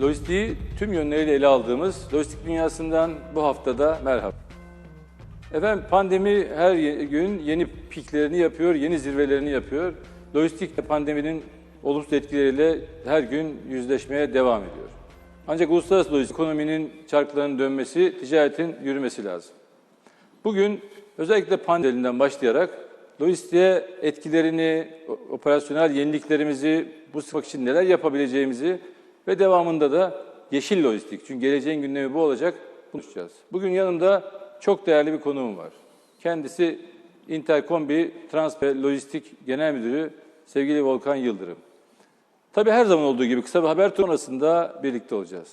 Lojistiği tüm yönleriyle ele aldığımız lojistik dünyasından bu haftada merhaba. Efendim pandemi her gün yeni piklerini yapıyor, yeni zirvelerini yapıyor. Lojistik de pandeminin olumsuz etkileriyle her gün yüzleşmeye devam ediyor. Ancak uluslararası lojistik ekonominin çarklarının dönmesi, ticaretin yürümesi lazım. Bugün özellikle pandemiden başlayarak lojistiğe etkilerini, operasyonel yeniliklerimizi bu sıfak için neler yapabileceğimizi ve devamında da yeşil lojistik. Çünkü geleceğin gündemi bu olacak. Konuşacağız. Bugün yanımda çok değerli bir konuğum var. Kendisi Intercombi Transfer Lojistik Genel Müdürü sevgili Volkan Yıldırım. Tabii her zaman olduğu gibi kısa bir haber sonrasında birlikte olacağız.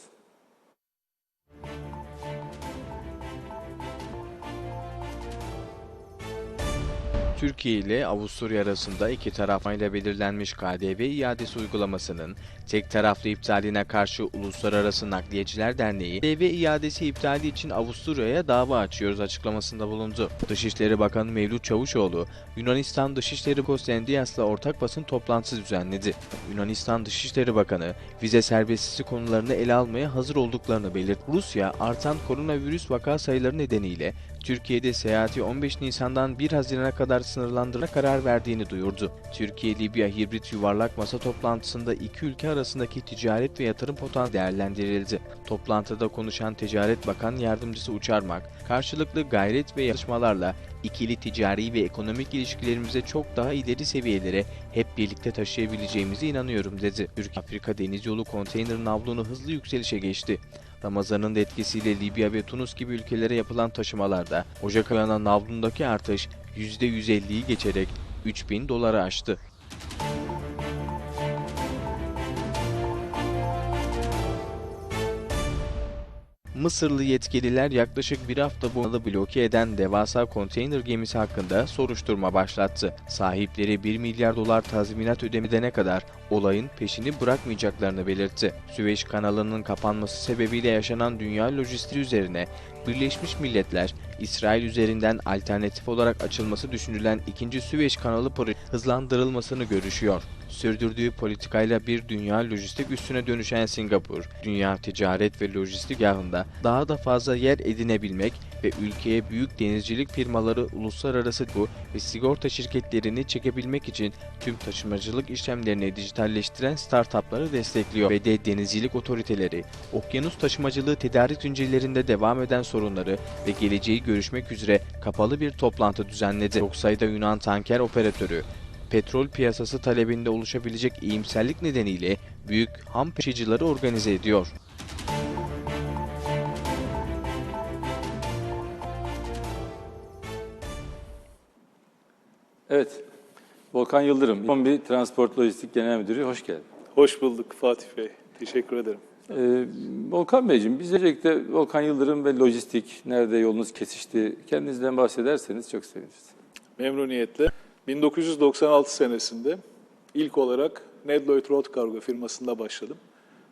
Türkiye ile Avusturya arasında iki tarafmayla belirlenmiş KDV iadesi uygulamasının tek taraflı iptaline karşı Uluslararası Nakliyeciler Derneği, KDV iadesi iptali için Avusturya'ya dava açıyoruz açıklamasında bulundu. Dışişleri Bakanı Mevlüt Çavuşoğlu, Yunanistan Dışişleri Kostendias'la ortak basın toplantısı düzenledi. Yunanistan Dışişleri Bakanı, vize serbestisi konularını ele almaya hazır olduklarını belirtti. Rusya, artan koronavirüs vaka sayıları nedeniyle Türkiye'de seyahati 15 Nisan'dan 1 Haziran'a kadar sınırlandırma karar verdiğini duyurdu. Türkiye-Libya hibrit yuvarlak masa toplantısında iki ülke arasındaki ticaret ve yatırım potansiyeli değerlendirildi. Toplantıda konuşan Ticaret Bakan Yardımcısı Uçarmak, karşılıklı gayret ve yarışmalarla ikili ticari ve ekonomik ilişkilerimize çok daha ileri seviyelere hep birlikte taşıyabileceğimize inanıyorum dedi. Türk-Afrika Deniz Yolu konteyner navlunu hızlı yükselişe geçti. Ramazan'ın da etkisiyle Libya ve Tunus gibi ülkelere yapılan taşımalarda Ocak ayına navlundaki artış %150'yi geçerek 3000 doları aştı. Mısırlı yetkililer yaklaşık bir hafta boyunca bloke eden devasa konteyner gemisi hakkında soruşturma başlattı. Sahipleri 1 milyar dolar tazminat ödemedene kadar olayın peşini bırakmayacaklarını belirtti. Süveyş kanalının kapanması sebebiyle yaşanan dünya lojistiği üzerine Birleşmiş Milletler, İsrail üzerinden alternatif olarak açılması düşünülen ikinci Süveyş kanalı projesi hızlandırılmasını görüşüyor. Sürdürdüğü politikayla bir dünya lojistik üstüne dönüşen Singapur, dünya ticaret ve lojistik yağında daha da fazla yer edinebilmek ve ülkeye büyük denizcilik firmaları, uluslararası bu ve sigorta şirketlerini çekebilmek için tüm taşımacılık işlemlerini dijitalleştiren startupları destekliyor ve de denizcilik otoriteleri, okyanus taşımacılığı tedarik zincirlerinde devam eden sorunları ve geleceği görüşmek üzere kapalı bir toplantı düzenledi. Çok sayıda Yunan tanker operatörü, petrol piyasası talebinde oluşabilecek iyimserlik nedeniyle büyük ham taşıyıcıları organize ediyor. Evet, Volkan Yıldırım, Kombi Transport Lojistik Genel Müdürü, hoş geldin. Hoş bulduk Fatih Bey. Teşekkür ederim. Ee, Volkan Beyciğim, biz öncelikle Volkan Yıldırım ve lojistik, nerede yolunuz kesişti, kendinizden bahsederseniz çok seviniriz. Memnuniyetle. 1996 senesinde ilk olarak Ned Lloyd Road Cargo firmasında başladım.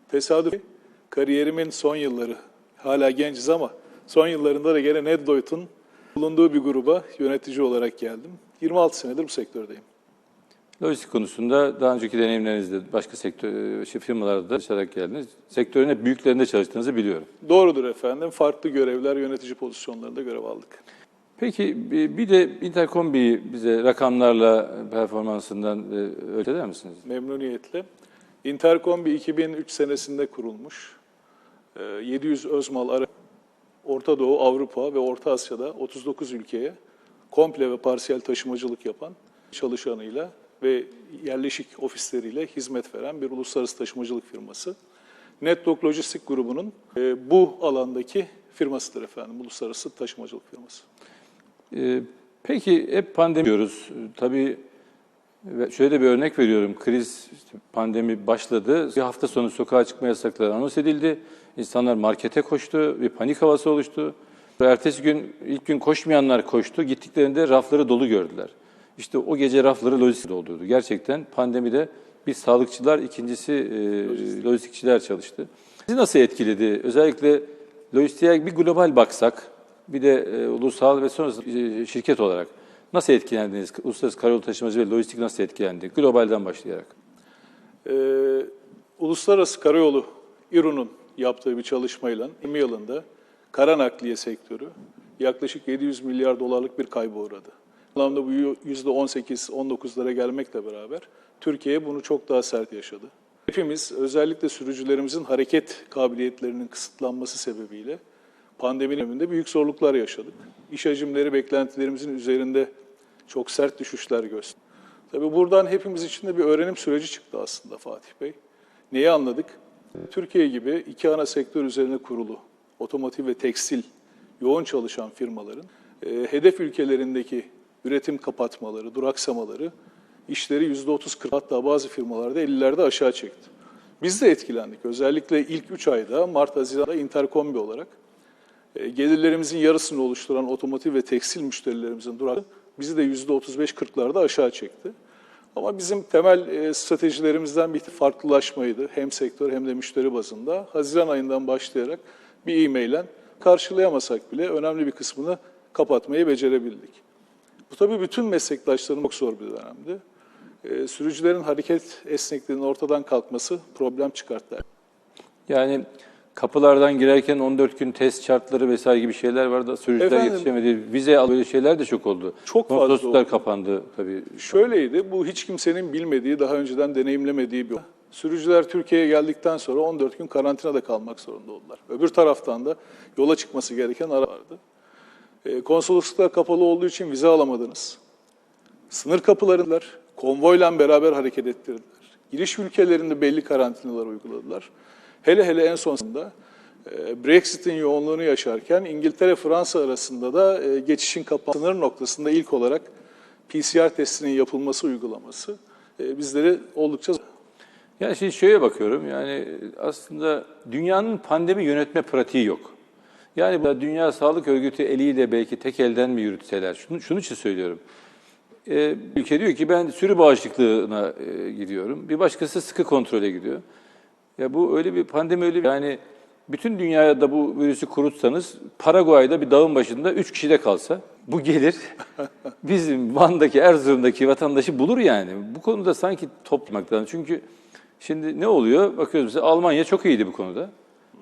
Tesadüf kariyerimin son yılları, hala genciz ama son yıllarında da gene Ned Lloyd'un bulunduğu bir gruba yönetici olarak geldim. 26 senedir bu sektördeyim. Lojistik konusunda daha önceki deneyimlerinizde başka sektör, şey, firmalarda da çalışarak geldiniz. Sektörün hep büyüklerinde çalıştığınızı biliyorum. Doğrudur efendim. Farklı görevler, yönetici pozisyonlarında görev aldık. Peki bir de Intercombi bize rakamlarla performansından e, öyle eder misiniz? Memnuniyetle. Intercombi 2003 senesinde kurulmuş. Ee, 700 özmal ara Orta Doğu, Avrupa ve Orta Asya'da 39 ülkeye komple ve parsiyel taşımacılık yapan çalışanıyla ve yerleşik ofisleriyle hizmet veren bir uluslararası taşımacılık firması. Netdog Lojistik grubunun e, bu alandaki firmasıdır efendim, uluslararası taşımacılık firması. Ee, Peki hep pandemi diyoruz. Tabii şöyle bir örnek veriyorum. Kriz, işte pandemi başladı. Bir hafta sonu sokağa çıkma yasakları anons edildi. İnsanlar markete koştu. Bir panik havası oluştu. Ertesi gün, ilk gün koşmayanlar koştu. Gittiklerinde rafları dolu gördüler. İşte o gece rafları lojistik doldurdu. Gerçekten pandemide bir sağlıkçılar, ikincisi e, lojistikçiler çalıştı. Sizi nasıl etkiledi? Özellikle lojistiğe bir global baksak, bir de e, ulusal ve sonrası e, şirket olarak nasıl etkilendiniz? Uluslararası karayolu taşımacı ve lojistik nasıl etkilendi? Globalden başlayarak. Ee, Uluslararası Karayolu İRU'nun yaptığı bir çalışmayla 20 yılında kara nakliye sektörü yaklaşık 700 milyar dolarlık bir kayba uğradı. Anlamda bu %18-19'lara gelmekle beraber Türkiye bunu çok daha sert yaşadı. Hepimiz özellikle sürücülerimizin hareket kabiliyetlerinin kısıtlanması sebebiyle pandeminin önünde büyük zorluklar yaşadık. İş hacimleri beklentilerimizin üzerinde çok sert düşüşler gösterdi. Tabii buradan hepimiz için de bir öğrenim süreci çıktı aslında Fatih Bey. Neyi anladık? Türkiye gibi iki ana sektör üzerine kurulu, otomotiv ve tekstil yoğun çalışan firmaların e, hedef ülkelerindeki üretim kapatmaları, duraksamaları işleri %30-40 hatta bazı firmalarda 50'lerde aşağı çekti. Biz de etkilendik. Özellikle ilk 3 ayda Mart-Haziran'da Interkombi olarak gelirlerimizin yarısını oluşturan otomotiv ve tekstil müşterilerimizin durakı bizi de %35-40'larda aşağı çekti. Ama bizim temel e, stratejilerimizden bir farklılaşmaydı. Hem sektör hem de müşteri bazında. Haziran ayından başlayarak bir e-mail'en karşılayamasak bile önemli bir kısmını kapatmayı becerebildik. Bu tabii bütün meslektaşların çok zor bir dönemdi. E, sürücülerin hareket esnekliğinin ortadan kalkması problem çıkarttı. Yani kapılardan girerken 14 gün test şartları vesaire gibi şeyler vardı. Sürücüler Efendim? yetişemedi. Vize al böyle şeyler de çok oldu. Çok fazla oldu. kapandı tabii. Şöyleydi, bu hiç kimsenin bilmediği, daha önceden deneyimlemediği bir Sürücüler Türkiye'ye geldikten sonra 14 gün karantinada kalmak zorunda oldular. Öbür taraftan da yola çıkması gereken ara vardı. E, konsolosluklar kapalı olduğu için vize alamadınız. Sınır kapılarındalar, konvoyla beraber hareket ettirdiler. Giriş ülkelerinde belli karantinalar uyguladılar. Hele hele en sonunda e, Brexit'in yoğunluğunu yaşarken İngiltere-Fransa arasında da e, geçişin kapanması sınır noktasında ilk olarak PCR testinin yapılması uygulaması e, bizleri oldukça Yani şimdi şöyle bakıyorum yani aslında dünyanın pandemi yönetme pratiği yok. Yani bu Dünya Sağlık Örgütü eliyle belki tek elden mi yürütseler? Şunu, şunun için söylüyorum. Ee, ülke diyor ki ben sürü bağışıklığına e, gidiyorum. Bir başkası sıkı kontrole gidiyor. Ya bu öyle bir pandemi öyle bir yani bütün dünyaya da bu virüsü kurutsanız Paraguay'da bir dağın başında 3 kişi de kalsa bu gelir bizim Van'daki Erzurum'daki vatandaşı bulur yani. Bu konuda sanki toplamak lazım. Çünkü şimdi ne oluyor? Bakıyoruz mesela Almanya çok iyiydi bu konuda.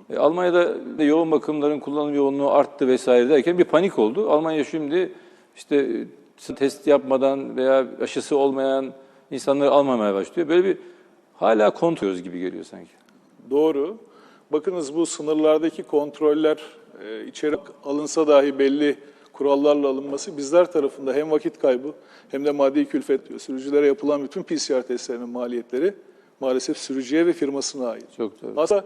E, Almanya'da da yoğun bakımların kullanım yoğunluğu arttı vesaire derken bir panik oldu. Almanya şimdi işte test yapmadan veya aşısı olmayan insanları almamaya başlıyor. Böyle bir hala kontrol gibi geliyor sanki. Doğru. Bakınız bu sınırlardaki kontroller e, içeri alınsa dahi belli kurallarla alınması bizler tarafında hem vakit kaybı hem de maddi külfet diyor. Sürücülere yapılan bütün PCR testlerinin maliyetleri maalesef sürücüye ve firmasına ait. Çok doğru. Aslında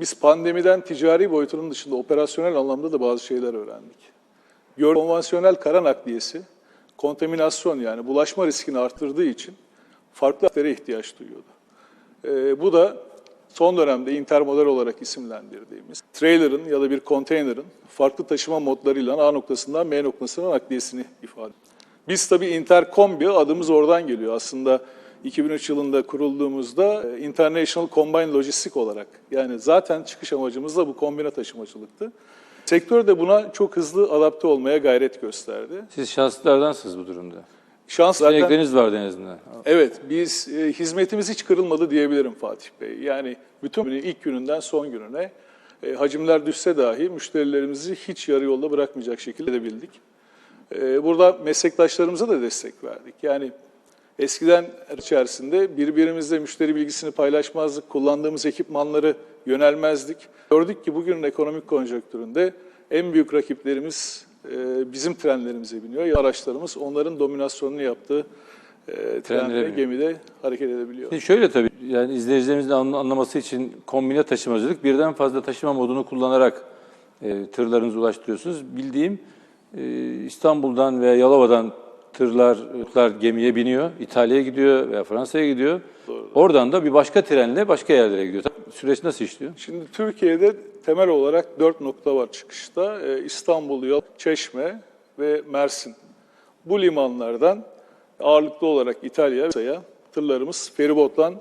biz pandemiden ticari boyutunun dışında operasyonel anlamda da bazı şeyler öğrendik. Gör konvansiyonel kara nakliyesi kontaminasyon yani bulaşma riskini arttırdığı için farklı atlere ihtiyaç duyuyordu. Ee, bu da son dönemde intermodal olarak isimlendirdiğimiz trailer'ın ya da bir konteynerin farklı taşıma modlarıyla A noktasından B noktasına nakliyesini ifade ediyor. Biz tabii Interkombi adımız oradan geliyor. Aslında 2003 yılında kurulduğumuzda e, International Combined Logistic olarak yani zaten çıkış amacımız da bu kombine taşımacılıktı. Sektör de buna çok hızlı adapte olmaya gayret gösterdi. Siz şanslılardansınız bu durumda. Şans Seçenekleriniz vardı en azından. Evet, biz e, hizmetimiz hiç kırılmadı diyebilirim Fatih Bey. Yani bütün ilk gününden son gününe e, hacimler düşse dahi müşterilerimizi hiç yarı yolda bırakmayacak şekilde edebildik. E, burada meslektaşlarımıza da destek verdik. Yani eskiden içerisinde birbirimizle müşteri bilgisini paylaşmazdık, kullandığımız ekipmanları yönelmezdik. Gördük ki bugünün ekonomik konjonktüründe en büyük rakiplerimiz bizim trenlerimize biniyor. Ya araçlarımız onların dominasyonunu yaptığı e, trenle, biniyor. gemide hareket edebiliyor. Şimdi şöyle tabii yani izleyicilerimizin anla- anlaması için kombine taşımacılık birden fazla taşıma modunu kullanarak e, tırlarınızı ulaştırıyorsunuz. Bildiğim e, İstanbul'dan veya Yalova'dan tırlar, tırlar gemiye biniyor, İtalya'ya gidiyor veya Fransa'ya gidiyor. Oradan da bir başka trenle başka yerlere gidiyor. Süreç nasıl işliyor? Şimdi Türkiye'de temel olarak dört nokta var çıkışta. Ee, İstanbul, Yol, Çeşme ve Mersin. Bu limanlardan ağırlıklı olarak İtalya'ya tırlarımız feribotla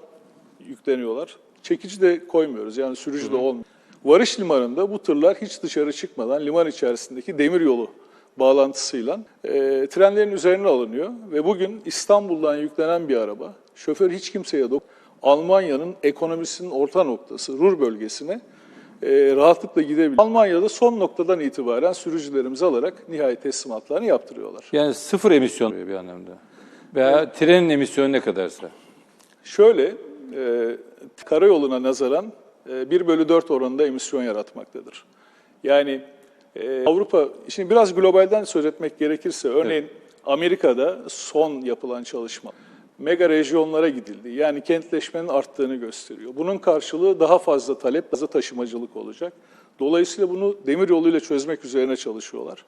yükleniyorlar. Çekici de koymuyoruz yani sürücü de olmuyor. Varış limanında bu tırlar hiç dışarı çıkmadan liman içerisindeki demiryolu bağlantısıyla e, trenlerin üzerine alınıyor ve bugün İstanbul'dan yüklenen bir araba, şoför hiç kimseye dok Almanya'nın ekonomisinin orta noktası, Ruhr bölgesine e, rahatlıkla gidebiliyor. Almanya'da son noktadan itibaren sürücülerimizi alarak nihai teslimatlarını yaptırıyorlar. Yani sıfır emisyon bir anlamda. Veya trenin emisyonu ne kadarsa. Şöyle, e, karayoluna nazaran e, 1 bölü 4 oranında emisyon yaratmaktadır. Yani e, Avrupa, şimdi biraz globalden söz etmek gerekirse, örneğin Amerika'da son yapılan çalışma, mega rejyonlara gidildi. Yani kentleşmenin arttığını gösteriyor. Bunun karşılığı daha fazla talep, daha taşımacılık olacak. Dolayısıyla bunu demir yoluyla çözmek üzerine çalışıyorlar.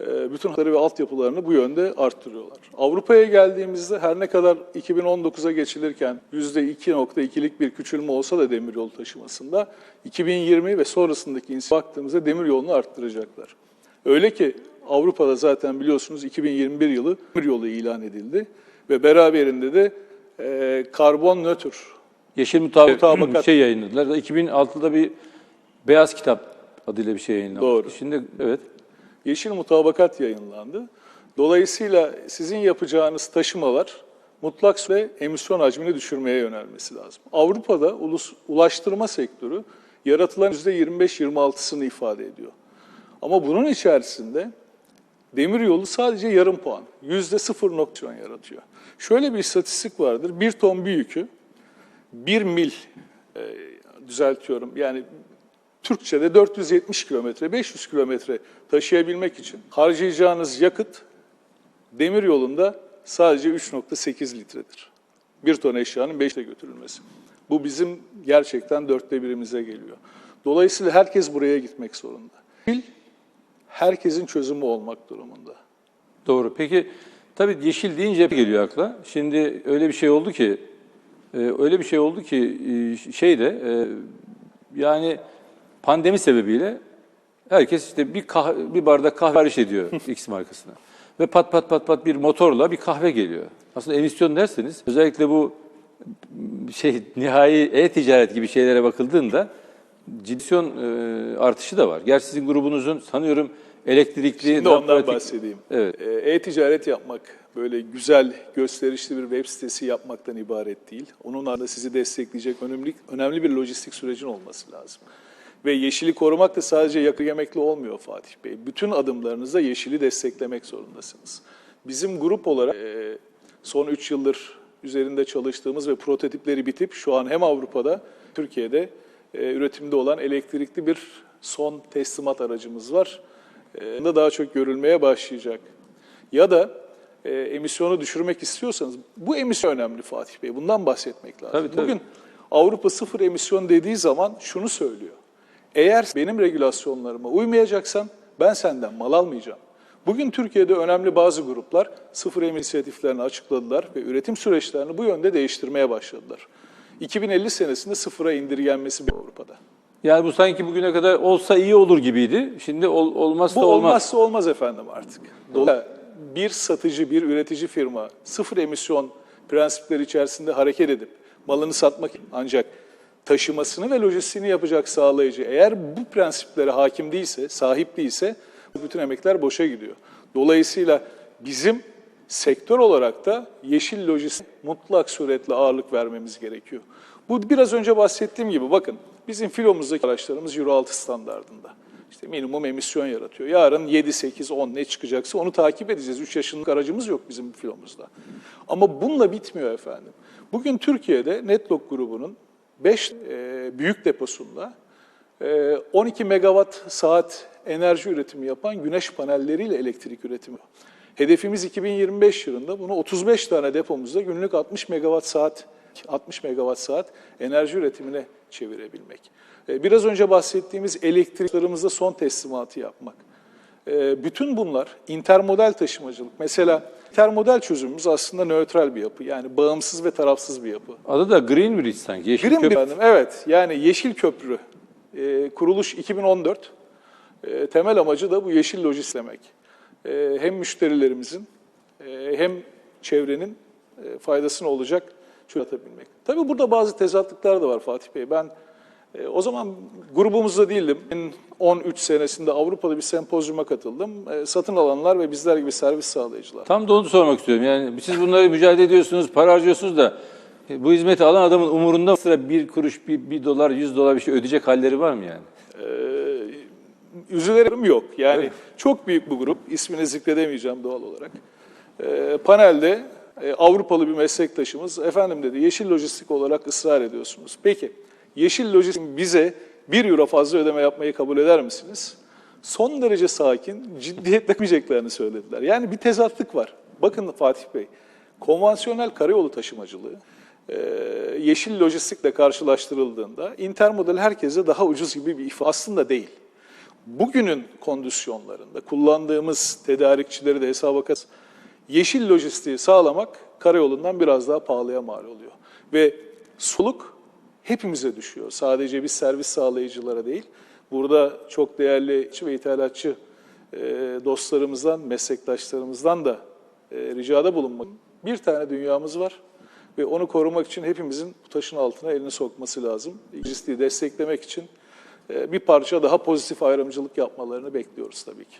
E, bütün hatları ve altyapılarını bu yönde arttırıyorlar. Avrupa'ya geldiğimizde her ne kadar 2019'a geçilirken %2.2'lik bir küçülme olsa da demiryolu taşımasında 2020 ve sonrasındaki insan baktığımızda demiryolunu arttıracaklar. Öyle ki Avrupa'da zaten biliyorsunuz 2021 yılı demiryolu ilan edildi ve beraberinde de e, karbon nötr Yeşil mutabak, Mutabakat. bir şey yayınladılar. 2006'da bir beyaz kitap adıyla bir şey yayınlandı. Doğru. Şimdi evet. Yeşil mutabakat yayınlandı. Dolayısıyla sizin yapacağınız taşımalar mutlak süre emisyon hacmini düşürmeye yönelmesi lazım. Avrupa'da ulus, ulaştırma sektörü yaratılan %25-26'sını ifade ediyor. Ama bunun içerisinde demiryolu sadece yarım puan, %0 yaratıyor. Şöyle bir istatistik vardır. Bir ton bir yükü, bir mil e, düzeltiyorum yani Türkçe'de 470 kilometre, 500 kilometre taşıyabilmek için harcayacağınız yakıt demir yolunda sadece 3.8 litredir. Bir ton eşyanın 5'te götürülmesi. Bu bizim gerçekten dörtte birimize geliyor. Dolayısıyla herkes buraya gitmek zorunda. Herkesin çözümü olmak durumunda. Doğru. Peki tabii yeşil deyince geliyor akla. Şimdi öyle bir şey oldu ki e, öyle bir şey oldu ki e, şeyde e, yani pandemi sebebiyle herkes işte bir kah- bir bardak kahve sipariş ediyor X markasına. Ve pat pat pat pat bir motorla bir kahve geliyor. Aslında emisyon derseniz özellikle bu şey nihai e-ticaret gibi şeylere bakıldığında ciddi e, artışı da var. Gerçi sizin grubunuzun sanıyorum elektrikli Şimdi ondan pratik- bahsedeyim. Evet. Ee, E-ticaret yapmak böyle güzel, gösterişli bir web sitesi yapmaktan ibaret değil. Onun ardında sizi destekleyecek önemli, önemli bir lojistik sürecin olması lazım. Ve yeşili korumak da sadece yakı yemekle olmuyor Fatih Bey. Bütün adımlarınızda yeşili desteklemek zorundasınız. Bizim grup olarak e, son 3 yıldır üzerinde çalıştığımız ve prototipleri bitip şu an hem Avrupa'da, Türkiye'de e, üretimde olan elektrikli bir son teslimat aracımız var. E, da daha çok görülmeye başlayacak. Ya da e, emisyonu düşürmek istiyorsanız, bu emisyon önemli Fatih Bey, bundan bahsetmek lazım. Tabii, tabii. Bugün Avrupa sıfır emisyon dediği zaman şunu söylüyor. Eğer benim regülasyonlarıma uymayacaksan ben senden mal almayacağım. Bugün Türkiye'de önemli bazı gruplar sıfır inisiyatiflerini açıkladılar ve üretim süreçlerini bu yönde değiştirmeye başladılar. 2050 senesinde sıfıra indirgenmesi Avrupa'da. Yani bu sanki bugüne kadar olsa iyi olur gibiydi. Şimdi ol, olmazsa Bu olmaz. olmazsa olmaz efendim artık. Dolayısıyla bir satıcı, bir üretici firma sıfır emisyon prensipleri içerisinde hareket edip malını satmak ancak taşımasını ve lojistiğini yapacak sağlayıcı eğer bu prensiplere hakim değilse, sahip değilse bütün emekler boşa gidiyor. Dolayısıyla bizim sektör olarak da yeşil lojistik mutlak suretle ağırlık vermemiz gerekiyor. Bu biraz önce bahsettiğim gibi bakın bizim filomuzdaki araçlarımız Euro 6 standartında. İşte minimum emisyon yaratıyor. Yarın 7, 8, 10 ne çıkacaksa onu takip edeceğiz. 3 yaşındaki aracımız yok bizim filomuzda. Ama bununla bitmiyor efendim. Bugün Türkiye'de Netlog grubunun 5 büyük deposunda e, 12 megawatt saat enerji üretimi yapan güneş panelleriyle elektrik üretimi. Hedefimiz 2025 yılında bunu 35 tane depomuzda günlük 60 megawatt saat 60 megawatt saat enerji üretimine çevirebilmek. E, Biraz önce bahsettiğimiz elektriklerimizde son teslimatı yapmak. E, Bütün bunlar intermodal taşımacılık. Mesela intermodal çözümümüz aslında nötral bir yapı. Yani bağımsız ve tarafsız bir yapı. Adı da Green Bridge sanki. Yeşil Green efendim, evet. Yani Yeşil Köprü. E, kuruluş 2014. E, temel amacı da bu yeşil lojistlemek. E, hem müşterilerimizin e, hem çevrenin e, faydasına olacak çözüm atabilmek. Tabii burada bazı tezatlıklar da var Fatih Bey. Ben E, o zaman grubumuzda değildim. Ben 13 senesinde Avrupa'da bir sempozyuma katıldım. Satın alanlar ve bizler gibi servis sağlayıcılar. Tam da onu sormak istiyorum. Yani siz bunları mücadele ediyorsunuz, para harcıyorsunuz da bu hizmeti alan adamın umurunda sıra bir kuruş, bir, bir dolar, yüz dolar bir şey ödeyecek halleri var mı yani? Üzülerim yok. Yani çok büyük bir grup. İsmini zikredemeyeceğim doğal olarak. E, panelde e, Avrupalı bir meslektaşımız efendim dedi yeşil lojistik olarak ısrar ediyorsunuz. Peki yeşil lojistik bize 1 euro fazla ödeme yapmayı kabul eder misiniz? Son derece sakin, ciddiyetle yapmayacaklarını söylediler. Yani bir tezatlık var. Bakın Fatih Bey, konvansiyonel karayolu taşımacılığı e, yeşil lojistikle karşılaştırıldığında intermodal herkese daha ucuz gibi bir ifade aslında değil bugünün kondisyonlarında kullandığımız tedarikçileri de hesaba kat yeşil lojistiği sağlamak karayolundan biraz daha pahalıya mal oluyor. Ve soluk hepimize düşüyor. Sadece biz servis sağlayıcılara değil. Burada çok değerli içi ve ithalatçı e, dostlarımızdan, meslektaşlarımızdan da e, ricada bulunmak. Bir tane dünyamız var ve onu korumak için hepimizin bu taşın altına elini sokması lazım. Lojistiği desteklemek için bir parça daha pozitif ayrımcılık yapmalarını bekliyoruz tabii ki.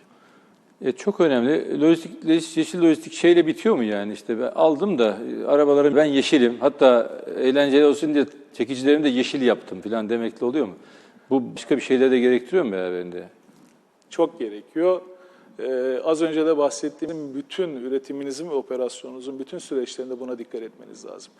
E, çok önemli. Lojistik, yeşil lojistik şeyle bitiyor mu yani? İşte ben aldım da e, arabaları ben yeşilim. Hatta eğlenceli olsun diye çekicilerimi de yeşil yaptım falan demekle oluyor mu? Bu başka bir şeyler de gerektiriyor mu beraberinde? Çok gerekiyor. Ee, az önce de bahsettiğim bütün üretiminizin ve operasyonunuzun bütün süreçlerinde buna dikkat etmeniz lazım.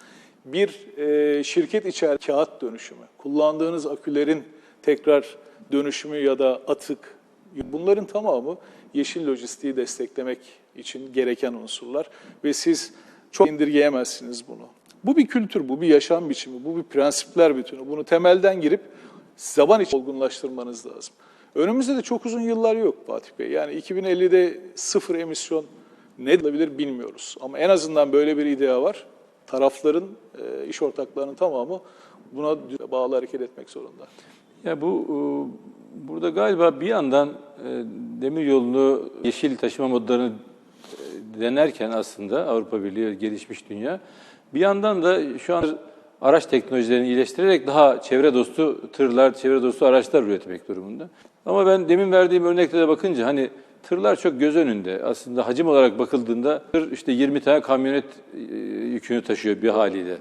Bir e, şirket içer kağıt dönüşümü, kullandığınız akülerin tekrar dönüşümü ya da atık, bunların tamamı yeşil lojistiği desteklemek için gereken unsurlar ve siz çok indirgeyemezsiniz bunu. Bu bir kültür, bu bir yaşam biçimi, bu bir prensipler bütünü. Bunu temelden girip zaman için olgunlaştırmanız lazım. Önümüzde de çok uzun yıllar yok Fatih Bey. Yani 2050'de sıfır emisyon ne olabilir bilmiyoruz. Ama en azından böyle bir idea var. Tarafların, e, iş ortaklarının tamamı buna bağlı hareket etmek zorunda. Ya bu e, burada galiba bir yandan e, demir yolunu yeşil taşıma modlarını e, denerken aslında Avrupa Birliği gelişmiş dünya bir yandan da şu an araç teknolojilerini iyileştirerek daha çevre dostu tırlar, çevre dostu araçlar üretmek durumunda. Ama ben demin verdiğim örneklere bakınca hani tırlar çok göz önünde. Aslında hacim olarak bakıldığında tır işte 20 tane kamyonet yükünü taşıyor bir haliyle.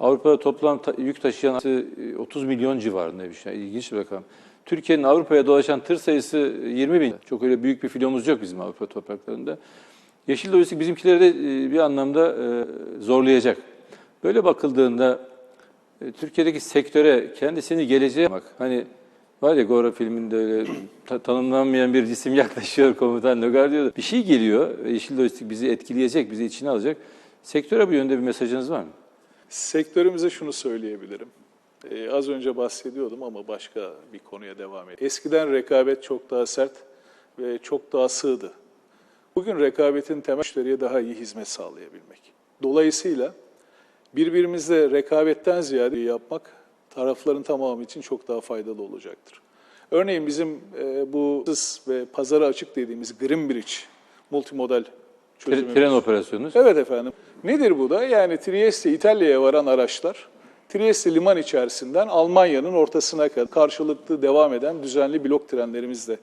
Avrupa'da toplam ta- yük taşıyan e, 30 milyon civarında bir şey. İlginç bir rakam. Türkiye'nin Avrupa'ya dolaşan tır sayısı 20 bin. Çok öyle büyük bir filomuz yok bizim Avrupa topraklarında. Yeşil lojistik bizimkileri de e, bir anlamda e, zorlayacak. Böyle bakıldığında e, Türkiye'deki sektöre kendisini geleceğe bak. Hani var ya Gora filminde öyle ta- tanımlanmayan bir cisim yaklaşıyor komutan Logar diyor. Bir şey geliyor. Yeşil lojistik bizi etkileyecek, bizi içine alacak. Sektöre bu yönde bir mesajınız var mı? Sektörümüze şunu söyleyebilirim. Ee, az önce bahsediyordum ama başka bir konuya devam edeyim. Eskiden rekabet çok daha sert ve çok daha sığdı. Bugün rekabetin temel müşteriye daha iyi hizmet sağlayabilmek. Dolayısıyla birbirimizle rekabetten ziyade yapmak tarafların tamamı için çok daha faydalı olacaktır. Örneğin bizim e, bu hız ve pazara açık dediğimiz Green Bridge multimodal çözümümüz. Tren operasyonu. Evet efendim. Nedir bu da? Yani Trieste İtalya'ya varan araçlar Trieste liman içerisinden Almanya'nın ortasına kadar karşılıklı devam eden düzenli blok trenlerimizle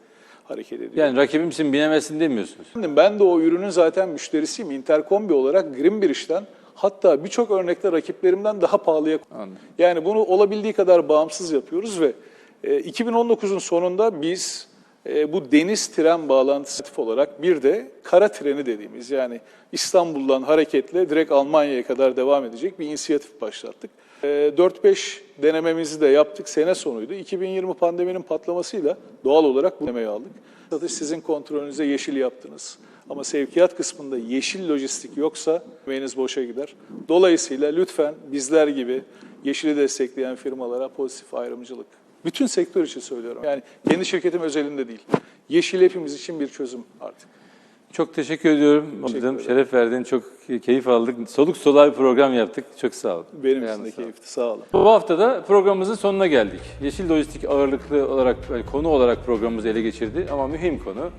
hareket ediyor. Yani rakibimsin binemezsin demiyorsunuz. Ben de o ürünün zaten müşterisiyim. Interkombi olarak Greenbridge'den hatta birçok örnekte rakiplerimden daha pahalıya Anladım. yani bunu olabildiği kadar bağımsız yapıyoruz ve e, 2019'un sonunda biz e, bu deniz tren bağlantısı olarak bir de kara treni dediğimiz yani İstanbul'dan hareketle direkt Almanya'ya kadar devam edecek bir inisiyatif başlattık. E, 4-5 denememizi de yaptık. Sene sonuydu. 2020 pandeminin patlamasıyla doğal olarak bu denemeyi aldık. Satış sizin kontrolünüze yeşil yaptınız. Ama sevkiyat kısmında yeşil lojistik yoksa emeğiniz boşa gider. Dolayısıyla lütfen bizler gibi yeşili destekleyen firmalara pozitif ayrımcılık. Bütün sektör için söylüyorum. Yani kendi şirketim özelinde değil. Yeşil hepimiz için bir çözüm artık. Çok teşekkür ediyorum. Teşekkür ederim. şeref verdin. Çok keyif aldık. Soluk soluğa bir program yaptık. Çok sağ olun. Benim için de keyifti. Sağ olun. Bu hafta da programımızın sonuna geldik. Yeşil lojistik ağırlıklı olarak, yani konu olarak programımızı ele geçirdi ama mühim konu.